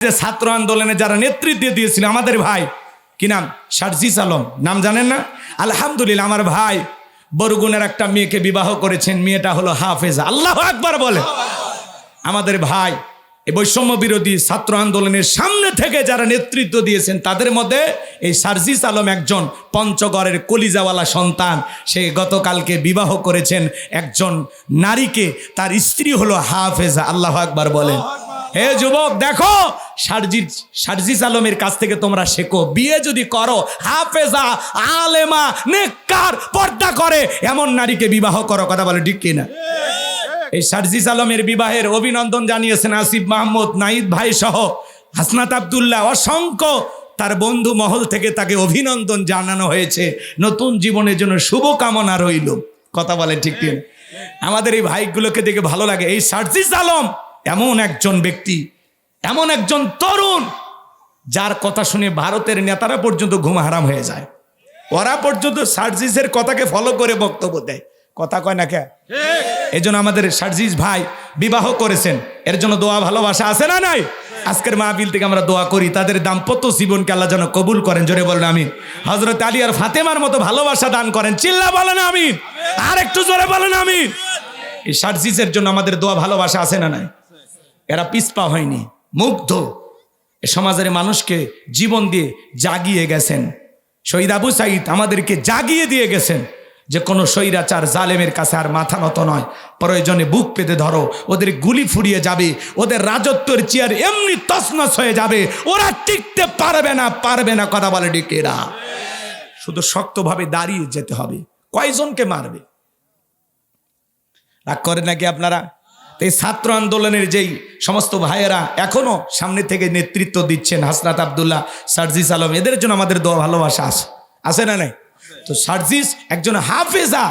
যে ছাত্র আন্দোলনে যারা নেতৃত্ব দিয়েছিল আমাদের ভাই, কি নাম? শারজিস আলম। নাম জানেন না? আলহামদুলিল্লাহ, আমার ভাই বরগুনের একটা মেয়েকে বিবাহ করেছেন। মেয়েটা হলো হাফেজা। আল্লাহ একবার বলে। আমাদের ভাই এই বৈষম্য বিরোধী ছাত্র আন্দোলনের সামনে থেকে যারা নেতৃত্ব দিয়েছেন, তাদের মধ্যে এই সার্জিস আলম একজন পঞ্চগড়ের কলিজাওয়ালা সন্তান। সে গতকালকে বিবাহ করেছেন একজন নারীকে। তার স্ত্রী হলো হাফেজা। আল্লাহ আকবার বলেন। হে যুবক, দেখো সার্জিস সার্জিস আলমের কাছ থেকে তোমরা শেখো। বিয়ে যদি করো, হাফেজা, আলেমা, নেককার, পর্দা করে, এমন নারীকে বিবাহ করো, কথা বলে ঠিক কিনা? এই সার্জিস আলমের বিবাহের অভিনন্দন জানিয়েছেন আসিফ মাহমুদ নাইদ ভাই সহ হাসনাত আবদুল্লাহ। অসংখ্য তার বন্ধু মহল থেকে তাকে অভিনন্দন জানানো হয়েছে। নতুন জীবনের জন্য শুভকামনা রইল। কথা বলে ঠিক কি না? আমাদের এই ভাইগুলোকে দেখে ভালো লাগে। এই সার্জিস আলম এমন একজন ব্যক্তি, এমন একজন তরুণ যার কথা শুনে ভারতের নেতারা পর্যন্ত ঘুম হারাম হয়ে যায়। ওরা পর্যন্ত সার্জিসের কথাকে ফলো করে বক্তব্য দেয়। কথা কয় না কে? এই জন্য আমাদের সার্জিস ভাই বিবাহ করেছেন। এর জন্য দোয়া ভালোবাসা আছে না নাই? আজকের মাহবিল থেকে আমরা দোয়া করি, তাদের দাম্পত্য জীবনকে আল্লাহ যেন কবুল করেন। জোরে বলেন আমি হজরত আলী আর ফাতেমার মতো ভালোবাসা দান করেন। চিল্লা বলেন আমি আর একটু জোরে বলেন আমি এই সার্জিসের জন্য আমাদের দোয়া ভালোবাসা আছে না নাই? এরা পিসপা হয়নি, মুগ্ধ। এ সমাজের মানুষকে জীবন দিয়ে জাগিয়ে গেছেন। শহীদ আবু সাইদ আমাদেরকে জাগিয়ে দিয়ে গেছেন যে কোনো স্বৈরাচার জালেমের কাছে আর মাথা নত নয়। প্রয়োজনে বুক পেতে ধরো, ওদের গুলি ফুরিয়ে যাবে, ওদের রাজত্বের চেয়ার এমনি তছনছ হয়ে যাবে, ওরা টিকতে পারবে না পারবে না, কথা বলে ডিকেরা শুধু শক্তভাবে দাঁড়িয়ে যেতে হবে, কয়জনকে মারবে? রাগ করেন নাকি আপনারা? এই ছাত্র আন্দোলনের যেই সমস্ত ভাইয়েরা এখনও সামনে থেকে নেতৃত্ব দিচ্ছেন হাসনাত আবদুল্লাহ, সার্জিস আলম, এদের জন্য আমাদের দোয়া ভালোবাসা আছে। আছে না নাই? তো সার্জিস একজন হাফেজা,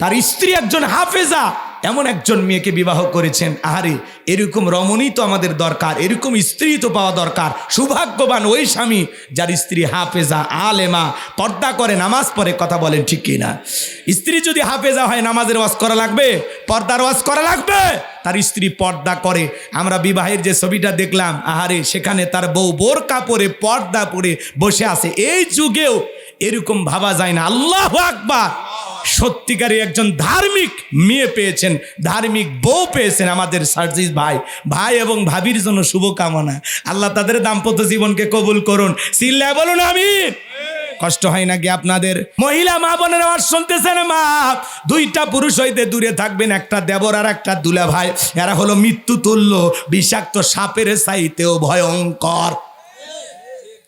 তার স্ত্রী একজন হাফেজা। এমন একজন মেয়েকে বিবাহ করেছেন, আহারে, এরকম রমণী তো আমাদের দরকার, এরকম স্ত্রী তো পাওয়া দরকার। সৌভাগ্যবান ওই স্বামী, যার স্ত্রী হাফেজা, আলেমা, পর্দা করে, নামাজ পড়ে, কথা বলেন ঠিক কিনা। স্ত্রী যদি হাফেজা হয়, নামাজের ওয়াজ করা লাগবে? পর্দার ওয়াজ করা লাগবে? তার স্ত্রী পর্দা করে। আমরা বিবাহের যে ছবিটা দেখলাম, আহারে, সেখানে তার বউ বোরকা পরে পর্দা পরে বসে আছে। এই যুগেও এরকম ভাবা যায় না। আল্লাহ আকবার। সত্যিকারী একজন ধার্মিক মেয়ে পেয়েছেন, ধার্মিক বউ পেয়েছেন আমাদের সার্জিস ভাই। ভাই এবং ভাবির জন্য শুভকামনা। আল্লাহ তাদের দাম্পত্য জীবনকে কবুল করুন। সিল্লায় বলুন আমি কষ্ট হয় নাকি আপনাদের? মহিলা মা বোনের আওয়াজ শুনতেছেন মা? দুইটা পুরুষ হইতে দূরে থাকবেন, একটা দেবর আর একটা দুলা ভাই এরা হলো মৃত্যু তুল্য বিষাক্ত সাপের চাইতেও ভয়ঙ্কর।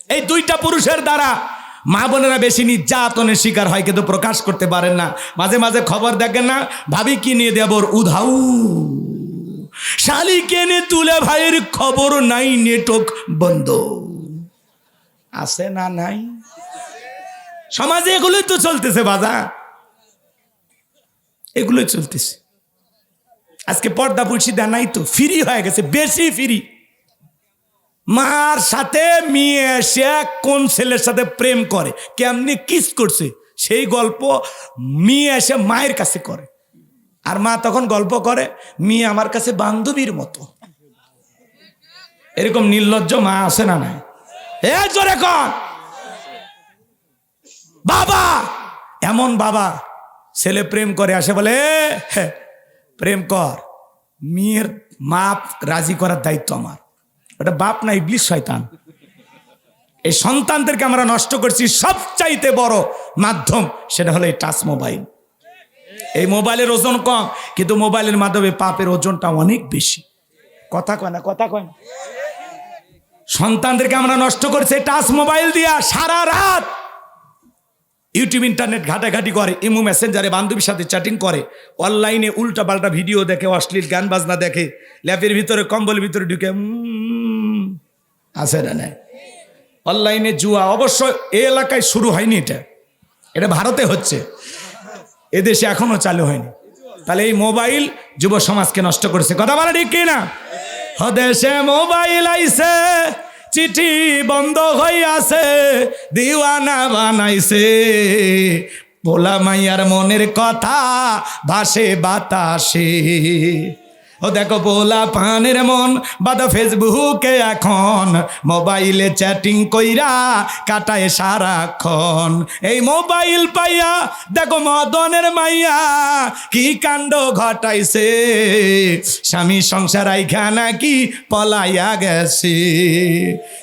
এই দুইটা পুরুষের দ্বারা মা বোনেরা বেশি নির্যাতনের শিকার হয়, কিন্তু প্রকাশ করতে পারেন না। মাঝে মাঝে খবর দেখেন না, ভাবি কি নিয়ে দেবর উধাউ শালি কেনে তুলে ভাইয়ের খবর নাই, নেটক বন্ধ। আছে না নাই? সমাজে এগুলোই তো চলতেছে বাজা। এগুলোই চলতেছে। আজকে পর্দা পরিষিদা নাই তো, ফ্রি হয়ে গেছে, বেশি ফ্রি। মার সাথে মেয়ে এসে কোন ছেলের সাথে প্রেম করে? কেমনি কিস করছে? সেই গল্প মেয়ে এসে মায়ের কাছে করে। আর মা তখন গল্প করে মেয়ে আমার কাছে বান্ধবীর মতো। এরকম নির্লজ্জ মা আছে না নাই? এ জোরে কর বাবা! এমন বাবা ছেলে প্রেম করে আসে বলে "এ, প্রেম কর। মেয়ের মা রাজি করার দায়িত্ব আমার। ওটা বাপ না ইবলিস, শয়তান। এই সন্তানদেরকে আমরা নষ্ট করছি সবচাইতে বড় মাধ্যম, সেটা হলো এই টাচ মোবাইল। এই মোবাইলের ওজন কম, কিন্তু মোবাইলের মাধ্যমে পাপের ওজনটা অনেক বেশি। কথা কয় না, কথা কয় না। সন্তানদেরকে আমরা নষ্ট করছি টাচ মোবাইল দিয়া সারা রাত। ইউটিউব, ইন্টারনেট ঘাটাঘাটি করে, ইমু মেসেঞ্জারে বান্ধবীর সাথে চ্যাটিং করে, অনলাইনে উল্টা পাল্টা ভিডিও দেখে, অশ্লীল গান বাজনা দেখে ল্যাপের ভিতরে কম্বল ভিতরে ঢুকে আছে না নাই? অনলাইনে জুয়া, অবশ্য এই এলাকায় শুরু হয়নি এটা। এটা ভারতে হচ্ছে। এদেশে এখনও চালু হয়নি। তাহলে এই মোবাইল যুব সমাজকে নষ্ট করেছে। কথা বলা ঠিক কিনা? হদেশে মোবাইল আইছে। চিঠি বন্ধ হইয়াছে দিওয়ানা বানাইছে। পোলা মাইয়ার মনের কথা ভাসে বাতাসে। ও দেখো পোলা পানের মন, বাদা ফেসবুকে এখন। মোবাইলে চ্যাটিং কইরা কাটায় সারাক্ষণ। এই মোবাইল পাইয়া দেখো মদনের মাইয়া কি কাণ্ড ঘটাইছে। স্বামী সংসার আইখা নাকি পলাইয়া গেছে।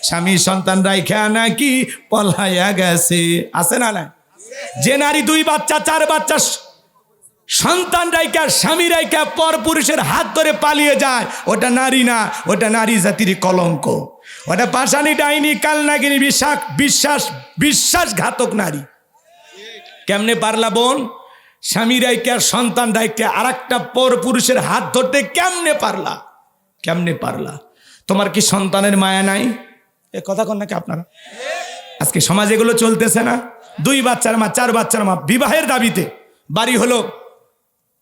স্বামী সন্তান রাইখা নাকি পলাইয়া গেছে। আছে না না যে নারী দুই বাচ্চা, চার বাচ্চা সন্তান রাইকা স্বামী রাইকা পর পুরুষের হাত ধরে পালিয়ে যায়। ওটা নারী না, ওটা নারী জাতির কলঙ্ক। ওটা পাশানি ডাইনি, কালনাগিনী বিশ্বাস বিশ্বাস, বিশ্বাসঘাতক নারী। কেমনে পারলা বোন? স্বামী রাইকা সন্তান রাইকা আর একটা পর পুরুষের হাত ধরতে কেমনে পারলা? কেমনে পারলা? তোমার কি সন্তানের মায়া নাই? এ কথা কন নাকি আপনারা? আজকে সমাজ এগুলো চলতেছে না। দুই বাচ্চার মা, চার বাচ্চার মা, বিবাহের দাবিতে। বাড়ি হলো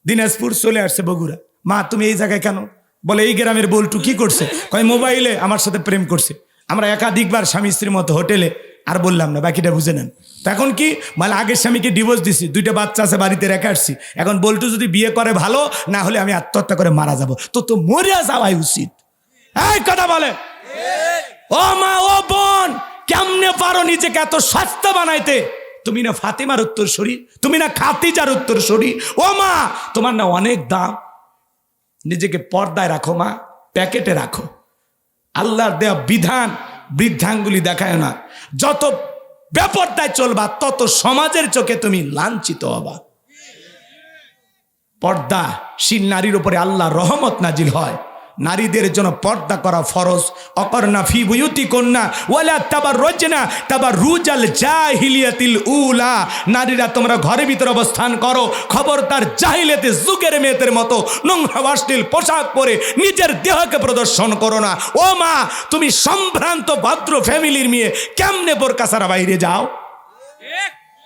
দিনাজপুর চলে আসছে বগুড়া। মা, তুমি এই জায়গায় কেন? বলে, এই গ্রামের বল্টু কি করছে? কয়, মোবাইলে আমার সাথে প্রেম করছে। আমরা একাধিকবার স্বামী স্ত্রীর মতো হোটেলে, আর বললাম না, বাকিটা বুঝে নেন। তো এখন কি? মানে আগের স্বামীকে ডিভোর্স দিছি, দুইটা বাচ্চা আছে, বাড়িতে রেখে আসছি। এখন বল্টু যদি বিয়ে করে ভালো, না হলে আমি আত্মহত্যা করে মারা যাব। তো তো মরিয়া যাওয়াই উচিত। এই কথা বলে। ও মা, ও বোন, কেমনে পারো নিজেকে এত স্বাস্থ্য বানাইতে? তুমি না ফাতেমার উত্তর সরি তুমি না খাতিজার উত্তর সরি ও মা, তোমার না অনেক দাম। নিজেকে পর্দায় রাখো মা, প্যাকেটে রাখো। আল্লাহর দেওয়া বিধান বৃদ্ধাঙ্গুলি দেখায় না। যত ব্যাপারটায় চলবা, তত সমাজের চোখে তুমি লাঞ্ছিত হবা। পর্দা, শিল নারীর উপরে আল্লাহ রহমত নাজিল হয়। নারীদের জন্য পর্দা করা ফরজ। অকর্ণা ফি বুয়ুতি কন্যা ওয়ালা তাবার রজনা তাবার রুজাল জাহিলিয়াতিল উলা। নারীরা তোমরা ঘরের ভিতরে অবস্থান করো খবর তার জাহিলিয়াতে যুগের মেয়েদের মতো নোংরা অশ্লীল পোশাক পরে নিজের দেহকে প্রদর্শন করো না। ও মা তুমি সম্ভ্রান্ত, ভদ্র ফ্যামিলির মেয়ে কেমনে বোরকা সারা বাইরে যাও?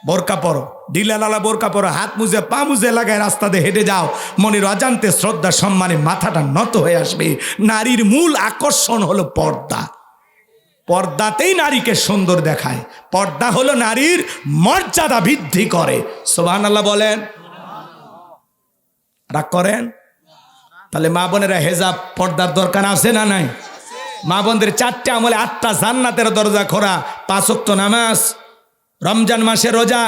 বোরকা পরো। ঢিলা লালা বোরকা পরো। হাত মুজে, পা মুজে লাগায় রাস্তাতে হেঁটে যাও। মনের অজান্তে শ্রদ্ধা, সম্মানে মাথাটা নত হয়ে আসবে। নারীর মূল আকর্ষণ হলো পর্দা। পর্দাতেই নারীকে সুন্দর দেখায়। পর্দা হলো নারীর মর্যাদা বৃদ্ধি করে। সোভান আল্লাহ বলেন। রাগ করেন? তাহলে মা বোনেরা হেজাব পর্দার দরকার আছে না নাই? মা বোনদের চারটে আমলে আটটা জান্নাতের দরজা খোরা পাঁচক্ত নামাজ রমজান মাসে রোজা,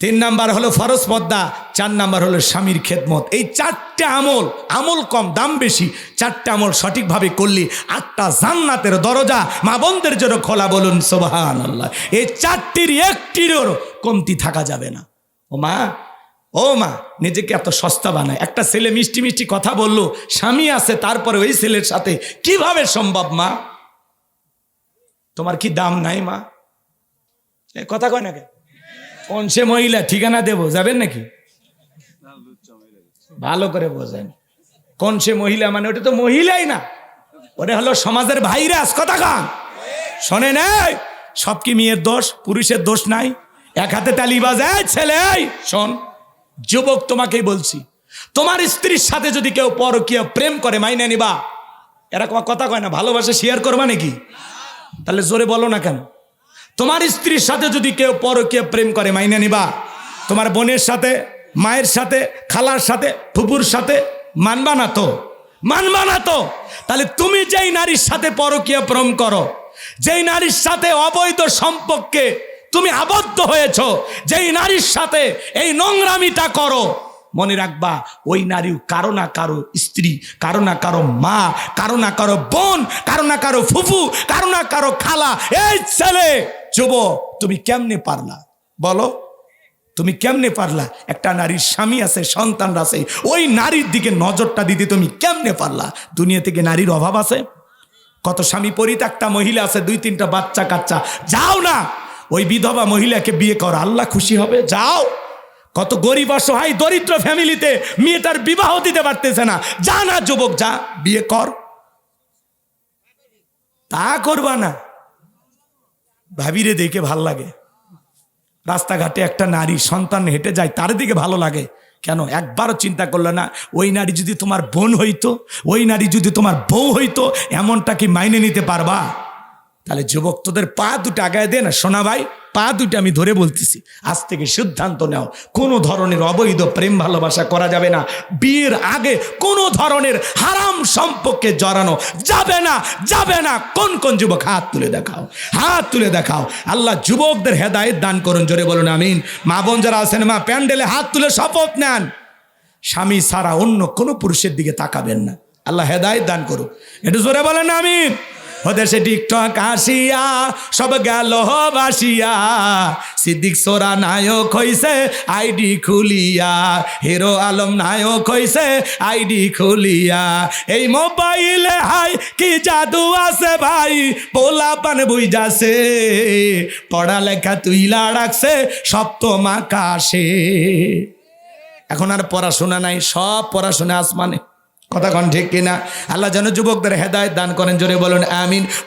তিন নাম্বার হলো ফরজ পদ্মা চার নাম্বার হলো স্বামীর খেদমত। এই চারটে আমল আমল কম, দাম বেশি, চারটে আমল সঠিকভাবে করলি আটটা জান্নাতের দরজা মা বোনদের জন্য খোলা বলুন সোবাহান আল্লাহ এই চারটির একটিরও কমতি থাকা যাবে না। ও মা ও মা, নিজেকে এত সস্তা বানায়। একটা ছেলে মিষ্টি মিষ্টি কথা বলল, স্বামী আছে, তারপরে ওই ছেলের সাথে কীভাবে সম্ভব মা? তোমার কি দাম নাই মা? কথা কয় নাকি কোন সে মহিলা? ঠিকানা দেব, যাবেন নাকি? ভালো করে বোঝেন। কোন সে মহিলা? মানে ওটা তো মহিলাই না। ওটা হলো সমাজের ভাইরাস, কথা কান। শোনে নাই সব কি মেয়ের দোষ? পুরুষের দোষ নাই। এক হাতে তালি বাজায় ছেলে শোন, যুবক তোমাকেই বলছি। তোমার স্ত্রীর সাথে যদি কেউ পরকীয় প্রেম করে, মাইনে নিবা। এরকম কথা কয় না, ভালোবাসা শেয়ার করবা নাকি? তাহলে জোরে বলো না কেন? তোমার স্ত্রীর সাথে যদি কেউ পরকীয় প্রেম করে, মাইনে নিবা। তোমার বোনের সাথে, মায়ের সাথে, খালার সাথে ফুপুর সাথে, মানবা না তো? মানবা না তো? তাহলে তুমি যেই নারীর সাথে পরকীয় প্রেম করো, যেই নারীর সাথে অবৈধ সম্পর্কে তুমি আবদ্ধ হয়েছ, যেই নারীর সাথে এই নোংরামিটা করো মনে রাখবা, ওই নারীও কারও না কারও স্ত্রী, কারও না কারও মা, কারও না কারও বোন, কারও না কারও ফুফু, কারও না কারও খালা। এই ছেলে যুব তুমি কেমনে পারলা? বলো, তুমি কেমনে পারলা? একটা নারীর স্বামী আছে, সন্তান আছে, ওই নারীর দিকে নজরটা দিতে তুমি কেমনে পারলা? দুনিয়া থেকে নারীর অভাব আছে। কত স্বামী পরিত্যক্তা মহিলা আছে, দুই তিনটা বাচ্চা কাচ্চা যাও না, ওই বিধবা মহিলাকে বিয়ে কর, আল্লাহ খুশি হবে, যাও। কত গরিব অসহায় দরিদ্র ফ্যামিলিতে মেয়েটার বিবাহ দিতে পারতেছে না। যা না, যুবক, যা, বিয়ে কর। তা করবা না। ভাবিরে দেখে ভালো লাগে। রাস্তাঘাটে একটা নারী সন্তান হেঁটে যায়, তার দিকে ভালো লাগে। কেন? একবারও চিন্তা করল না, ওই নারী যদি তোমার বোন হইতো, ওই নারী যদি তোমার বউ হইতো, এমনটা কি মাইনে নিতে পারবা? তাহলে যুবক তোদের পা দুটো আগায় দে না, সোনা ভাই। পা দুটো আমি ধরে বলতেছি, আজ থেকে সিদ্ধান্ত নাও, কোনো ধরনের অবৈধ প্রেম ভালোবাসা করা যাবে না। বিয়ের আগে কোনো ধরনের হারাম সম্পর্কে জড়ানো যাবে না যাবে না। কোন কোন যুবক হাত তুলে দেখাও, হাত তুলে দেখাও। আল্লাহ যুবকদের হেদায়েত দান করুন, জোরে বলুন, আমিন। মা বোন যারা আছেন, মা প্যান্ডেলে হাত তুলে শপথ নেন। স্বামী ছাড়া অন্য কোনো পুরুষের দিকে তাকাবেন না। আল্লাহ হেদায়ত দান করুক। একটু জোরে বলেন আমি ওদেশে টিকটক আসিয়া, সব গেল বাসিয়া। সিদ্দিক সোরা নায়ক হইছে, আইডি খুলিয়া। হিরো আলম নায়ক হইছে, আইডি খুলিয়া। এই মোবাইলে হাই, কি জাদু আছে ভাই? পোলা পান বুঝাছে পড়ালেখা তুইলা রাখছে, সপ্তম আকাশে। এখন আর পড়াশোনা নাই, সব পড়াশোনা আসমানে। কথা কন ঠিক কিনা? আল্লাহ যেন যুবকদের হেদায়ত দান করেন জোরে বলুন আমিন।